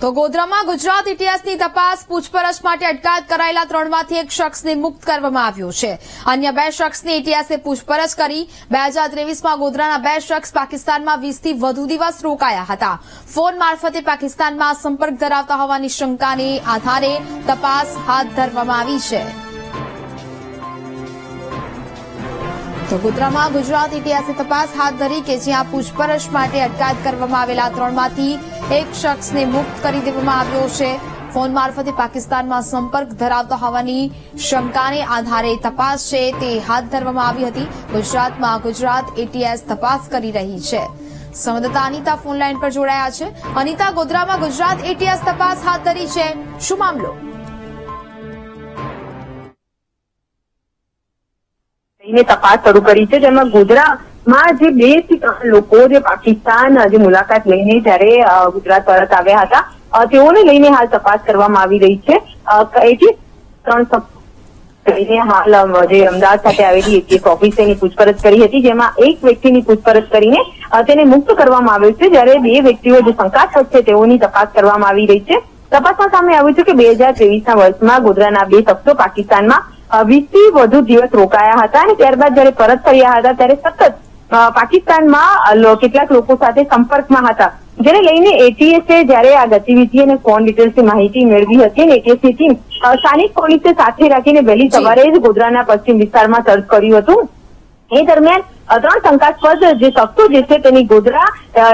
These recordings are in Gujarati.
તો ગોધરામાં ગુજરાત ઇતિહાસની તપાસ પૂછપરછ માટે અટકાયત કરાયેલા ત્રણમાંથી એક શખ્સને મુક્ત કરવામાં આવ્યો છે. અન્ય બે શખ્સની ઇતિહાસે પૂછપરછ કરી બે હજાર ત્રેવીસમાં ગોધરાના બે શખ્સ પાકિસ્તાનમાં વીસથી વધુ દિવસ રોકાયા હતા. ફોન મારફતે પાકિસ્તાનમાં સંપર્ક ધરાવતા હોવાની શંકાને આધારે તપાસ હાથ ધરવામાં આવી છે. તો ગોધરામાં ગુજરાત ઇતિહાસે તપાસ હાથ ધરી કે જ્યાં પૂછપરછ માટે અટકાયત કરવામાં આવેલા ત્રણમાંથી એક શખ્સને મુક્ત કરી દેવામાં આવ્યો છે. ફોન મારફતે પાકિસ્તાનમાં સંપર્ક ધરાવતા હોવાની શંકાને આધારે તપાસ છે તે હાથ ધરવામાં આવી હતી. ગુજરાતમાં ગુજરાત એટીએસ તપાસ કરી રહી છે. સંવાદદાતા અનિતા ફોનલાઈન પર જોડાયા છે. અનિતા, ગોધરામાં ગુજરાત એટીએસ તપાસ હાથ ધરી છે. શું મામલો? લઈને તપાસ શરૂ કરી છે, જેમાં ગોધરામાં જે બેથી ત્રણ લોકો જે પાકિસ્તાન જે મુલાકાત લઈને જ્યારે ગુજરાત પરત આવ્યા હતા તેઓને લઈને હાલ તપાસ કરવામાં આવી રહી છે. એથી ત્રણ હાલ જે અમદાવાદ ખાતે આવેલી એક ઓફિસે એની પૂછપરછ કરી હતી, જેમાં એક વ્યક્તિની પૂછપરછ કરીને તેને મુક્ત કરવામાં આવ્યો છે. જ્યારે બે વ્યક્તિઓ જે શંકાસ્પદ છે, તેઓની તપાસ કરવામાં આવી રહી છે. તપાસમાં સામે આવ્યું છે કે બે હજાર ત્રેવીસના વર્ષમાં ગોધરાના બે શખ્સો પાકિસ્તાનમાં વીસથી વધુ દિવસ રોકાયા હતા અને ત્યારબાદ જયારે પરત ફર્યા હતા ત્યારે સતત પાકિસ્તાનમાં કેટલાક લોકો સાથે સંપર્કમાં હતા. જેને લઈને એટીએસે જયારે આ ગતિવિધિ અને ફોન ડિટેલ્સની માહિતી મેળવી હતી અને એટીએસની ટીમ સ્થાનિક પોલીસે સાથે રાખીને વહેલી સવારે જ ગોધરાના પશ્ચિમ વિસ્તારમાં સર્ચ કર્યું હતું. એ દરમિયાન ત્રણ શંકાસ્પદ જે શખ્સો જે છે તેની ગોધરા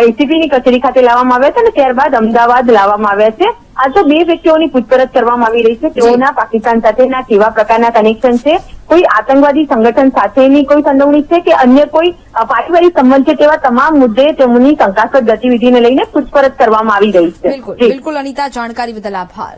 એસીપીની કચેરી ખાતે લાવવામાં આવ્યા છે અને ત્યારબાદ અમદાવાદ લાવવામાં આવ્યા છે. આ તો બે વ્યક્તિઓની પૂછપરછ કરવામાં આવી રહી છે. તેઓના પાકિસ્તાન સાથેના કેવા પ્રકારના કનેક્શન છે? કોઈ આતંકવાદી સંગઠન સાથેની કોઈ સંડોવણી છે કે અન્ય કોઈ પારિવારિક સંબંધ છે તેવા તમામ મુદ્દે તેમની શંકાસ્પદ ગતિવિધિને લઈને પૂછપરછ કરવામાં આવી રહી છે? બિલકુલ અનિતા જાણકારી બદલ આભાર.